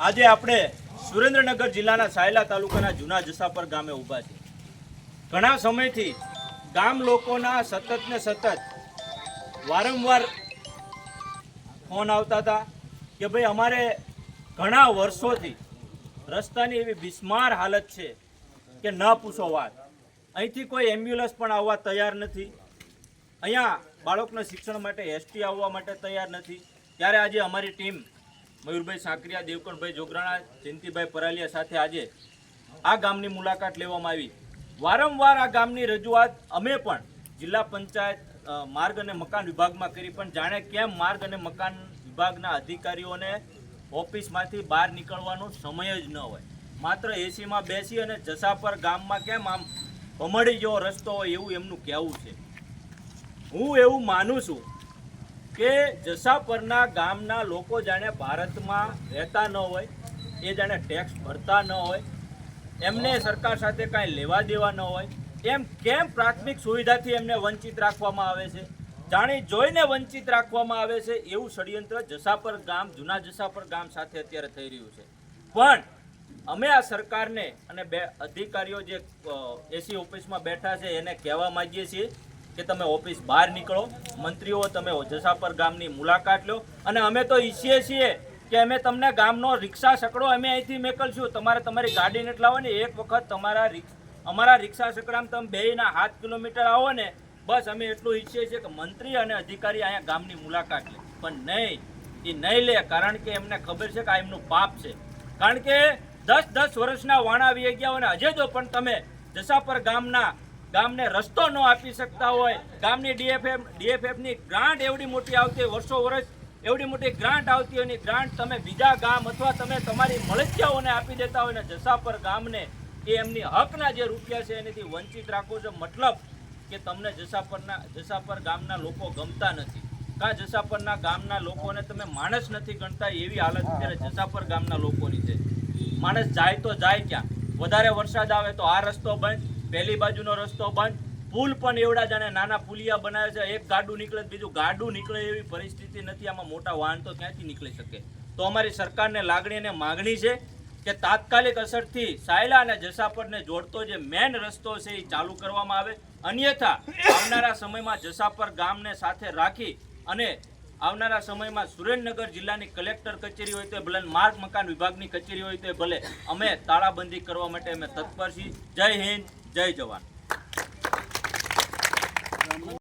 આજે આપણે સુરેન્દ્રનગર જિલ્લાના સાયલા તાલુકાના જૂના જસાપર ગામે ઊભા છે ઘણા સમયથી ગામ લોકોના સતત ને સતત વારંવાર ફોન આવતા હતા કે ભાઈ અમારે ઘણા વર્ષોથી રસ્તાની એવી બિસ્માર હાલત છે કે ન પૂછો વાત. અહીંથી કોઈ એમ્બ્યુલન્સ પણ આવવા તૈયાર નથી. અહીંયા બાળકના શિક્ષણ માટે, એસટી આવવા માટે તૈયાર નથી. ત્યારે આજે અમારી ટીમ મયુરભાઈ સાંકરિયા, દેવકણભાઈ જોગરાણા, જયંતિભાઈ પરાલિયા સાથે આજે આ ગામની મુલાકાત લેવામાં આવી. વારંવાર આ ગામની રજૂઆત અમે પણ જિલ્લા પંચાયત માર્ગ અને મકાન વિભાગમાં કરી પણ જાણે કેમ માર્ગ અને મકાન વિભાગના અધિકારીઓને ઓફિસમાંથી બહાર નીકળવાનો સમય જ ન હોય. માત્ર એસીમાં બેસી અને જસાપર ગામમાં કેમ આમ ભમડી જેવો રસ્તો હોય એવું એમનું કહેવું છે. હું એવું માનું છું કે જસાપરના ગામના લોકો જાણે ભારતમાં રહેતા ન હોય, એ જાણે ટેક્સ ભરતા ન હોય, એમને સરકાર સાથે કાંઈ લેવા દેવા ન હોય, એમ કેમ પ્રાથમિક સુવિધાથી એમને વંચિત રાખવામાં આવે છે? જાણી જોઈને વંચિત રાખવામાં આવે છે એવું ષડયંત્ર જસાપર ગામ, જૂના જસાપર ગામ સાથે અત્યારે થઈ રહ્યું છે. પણ અમે આ સરકારને અને બે અધિકારીઓ જે એસી ઓફિસમાં બેઠા છે એને કહેવા માંગીએ છીએ કે તમે ઓફિસ બહાર નીકળો, મંત્રીઓ, તમે જસાપર ગામની મુલાકાત લો. અને અમે તો ઈચ્છીએ છીએ કે અમે તમને ગામનો રિક્ષા સકડો, અમે અહીંથી મેકલશું. તમારે તમારી ગાડી નથી લાવવાની એક વખત તમારા અમારા રિક્ષા સકડામાં તમે બેયના હાથ કિલોમીટર આવો ને, બસ અમે એટલું ઈચ્છીએ છીએ કે મંત્રી અને અધિકારી અહીંયા ગામની મુલાકાત લે. પણ નહીં, એ નહીં લે, કારણ કે એમને ખબર છે કે આ એમનું પાપ છે. કારણ કે દસ દસ વર્ષના વાણા વી ગયા હોય અને હજે જો પણ તમે જસાપર ગામના ગામને રસ્તો ન આપી શકતા હોય. ગામની ડીએફએફ ડીએફએફની ગ્રાન્ટ એવડી મોટી આવતી વર્ષો વર્ષ એવડી મોટી ગ્રાન્ટ આવતી હોય ગ્રાન્ટ તમે બીજા ગામ અથવા તમે તમારી મળતિયાઓને આપી દેતા હોય ને જસાપર ગામને, એ એમની હકના જે રૂપિયા છે એનાથી વંચિત રાખો છો. મતલબ કે તમને જસાપરના, જસાપર ગામના લોકો ગમતા નથી. કા જસાપરના ગામના લોકોને તમે માણસ નથી ગણતા એવી હાલત અત્યારે જસાપર ગામના લોકોની છે. માણસ જાય તો જાય ક્યાં? વધારે વરસાદ આવે તો આ રસ્તો બંધ. પહેલી બાજુનો રસ્તો બંધ. પુલ પણ એવડા જાણે નાના પુલિયા બનાવે છે. એક ગાડું નીકળે બીજું ગાડું નીકળે એવી પરિસ્થિતિ નથી. આમાં મોટા વાહન તો ક્યાંથી નીકળી શકે? તો અમારી સરકારને લાગણી અને માગણી છે કે તાત્કાલિક અસરથી સાયલા અને જસાપરને જોડતો જે મેન રસ્તો છે એ ચાલુ કરવામાં આવે. અન્યથા આવનારા સમયમાં જસાપર ગામને સાથે રાખી અને આવનારા સમયમાં સુરેન્દ્રનગર જિલ્લાની કલેક્ટર કચેરી હોય તો ભલે માર્ગ મકાન વિભાગની કચેરી હોય તો ભલે. અમે તાળાબંધી કરવા માટે અમે તત્પર છીએ. જય હિન્દ. જય જવાન.